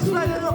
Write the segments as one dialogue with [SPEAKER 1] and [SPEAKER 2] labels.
[SPEAKER 1] Pakistan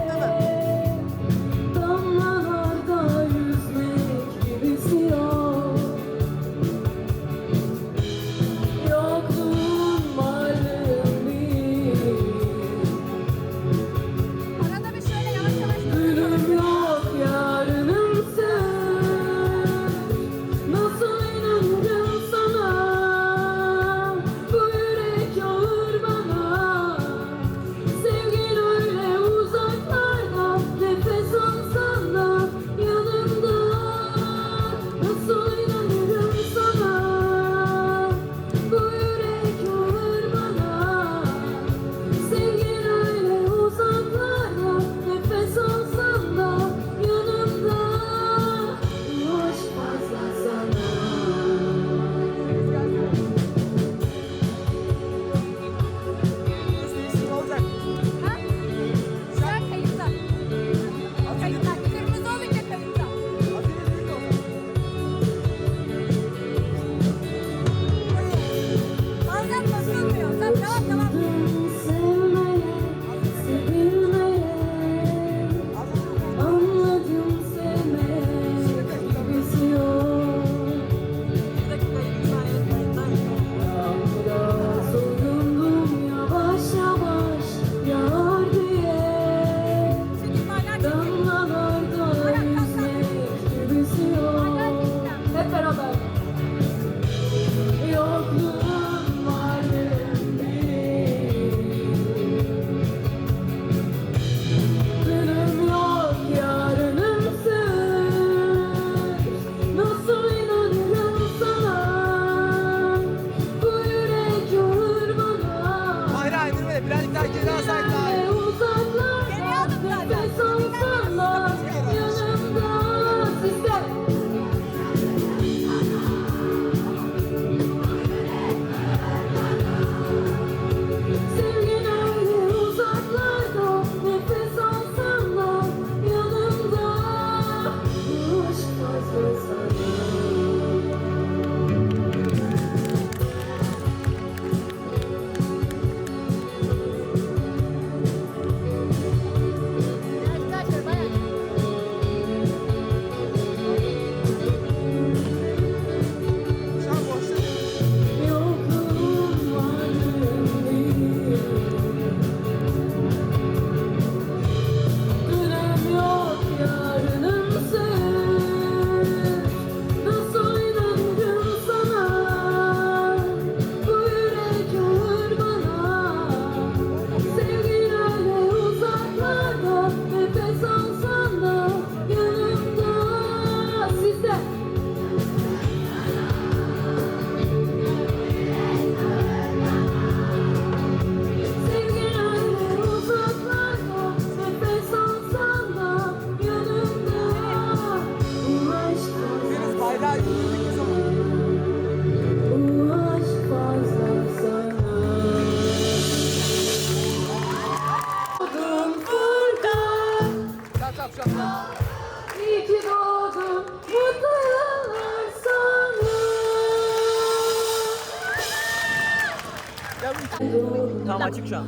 [SPEAKER 1] 他玩起去了。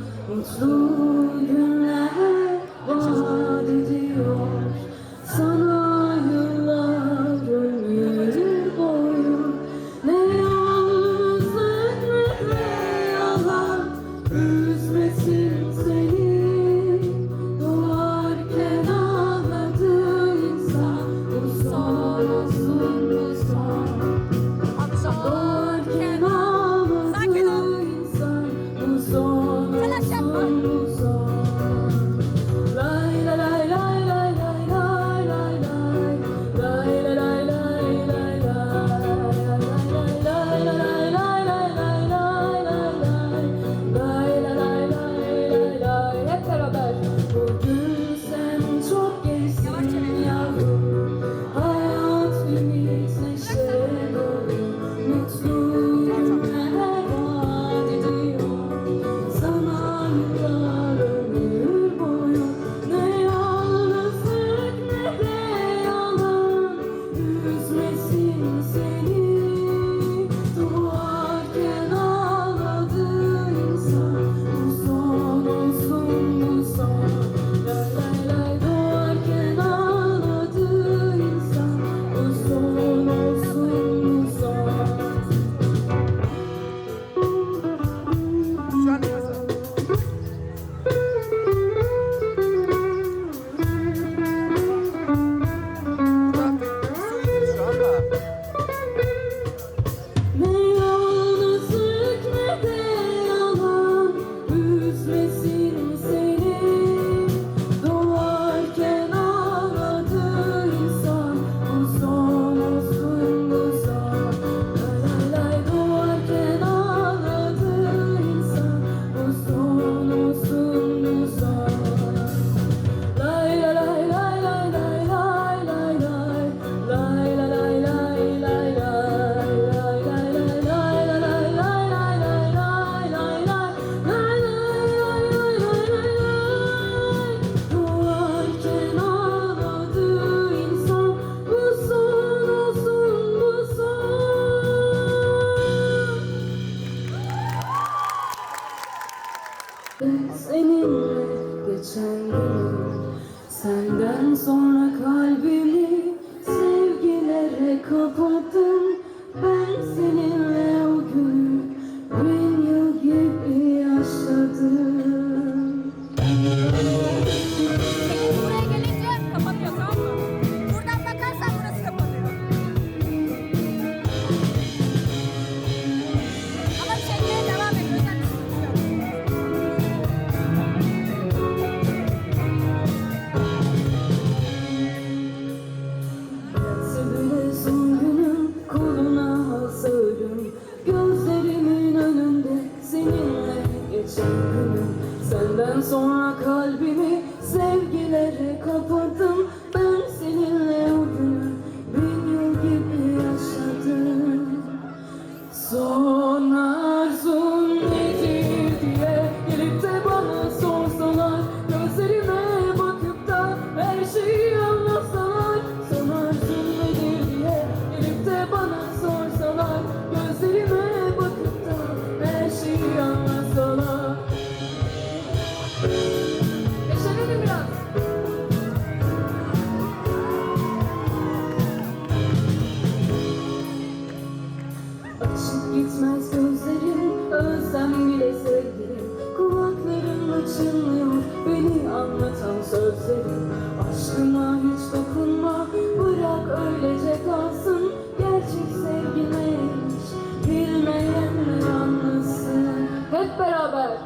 [SPEAKER 1] anlatan sözlerim Aşkıma hiç dokunma bırak öylece kalsın. Gerçek sevgi neymiş bilmeyenler anlasın. Hep beraber.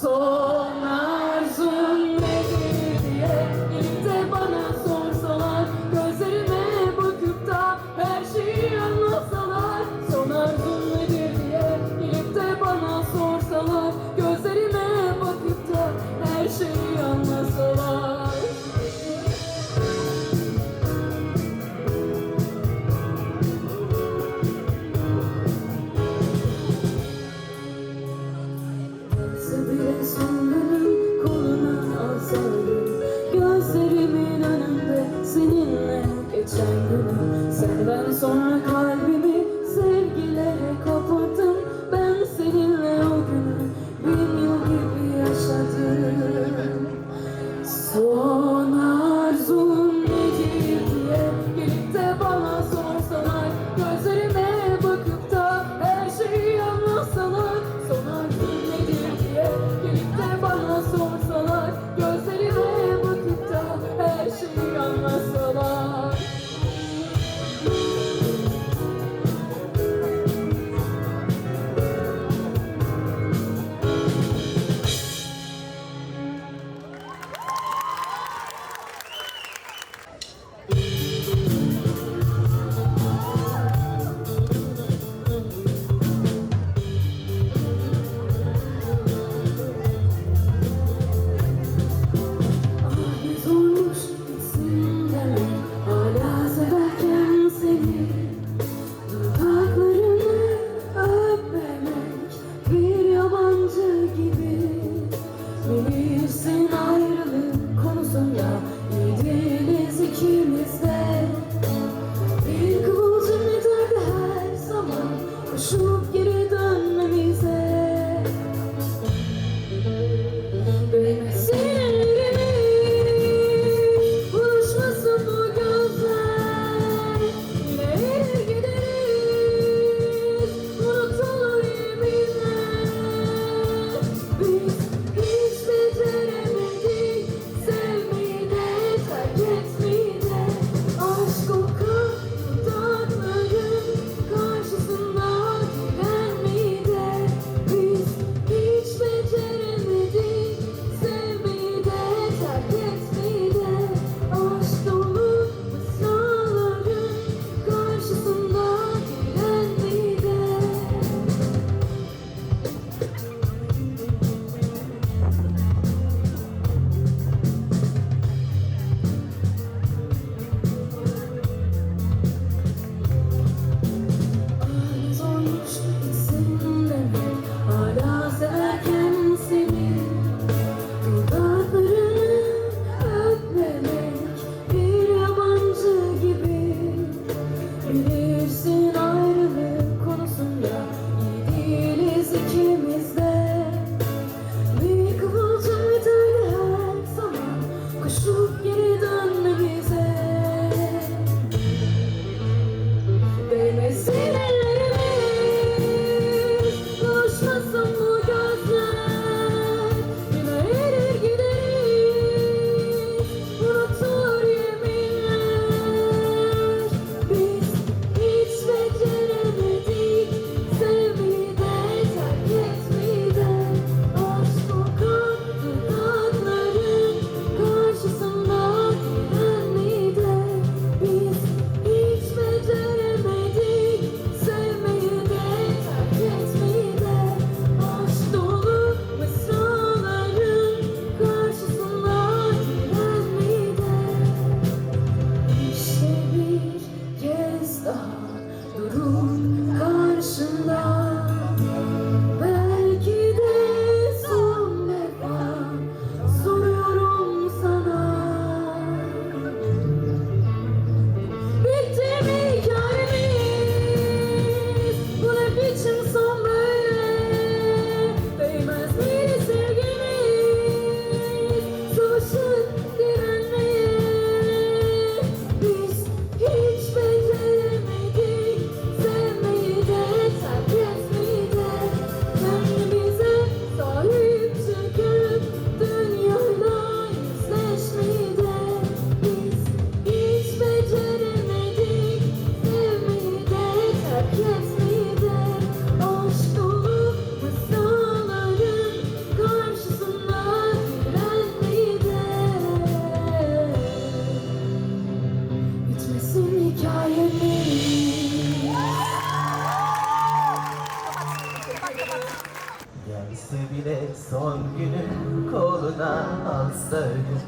[SPEAKER 1] Zor yanımızda ölür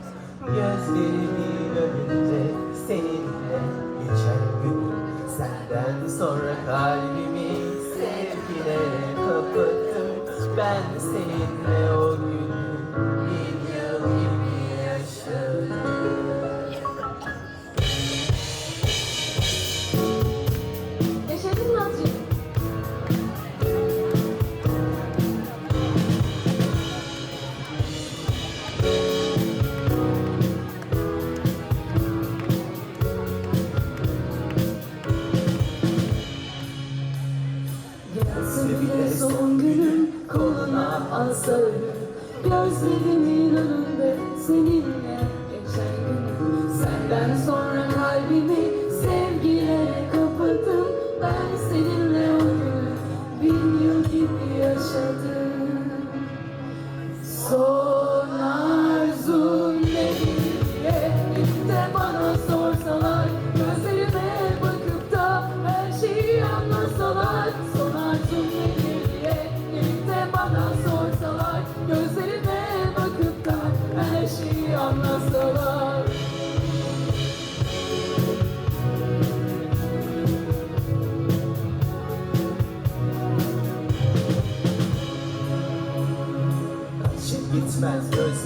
[SPEAKER 1] Gözlerimin önünde seninle geçer gün. Senden sonra kalbim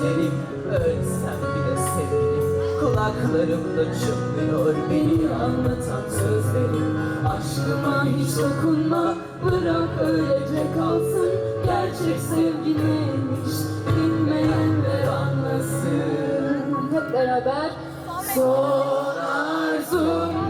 [SPEAKER 1] gözlerim Ölsem bile sevgilim Kulaklarımda çınlıyor beni anlatan sözlerim.
[SPEAKER 2] Aşkıma hiç dokunma bırak öylece kalsın. Gerçek sevgi neymiş bilmeyenler anlasın. Hep beraber Son
[SPEAKER 1] arzum.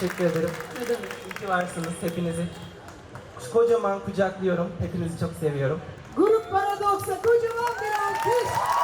[SPEAKER 1] teşekkür ederim.
[SPEAKER 2] Ne demek?
[SPEAKER 1] İyi ki varsınız hepinizi. Kocaman kucaklıyorum. Hepinizi çok seviyorum.
[SPEAKER 3] Grup Paradoks'a kocaman bir alkış.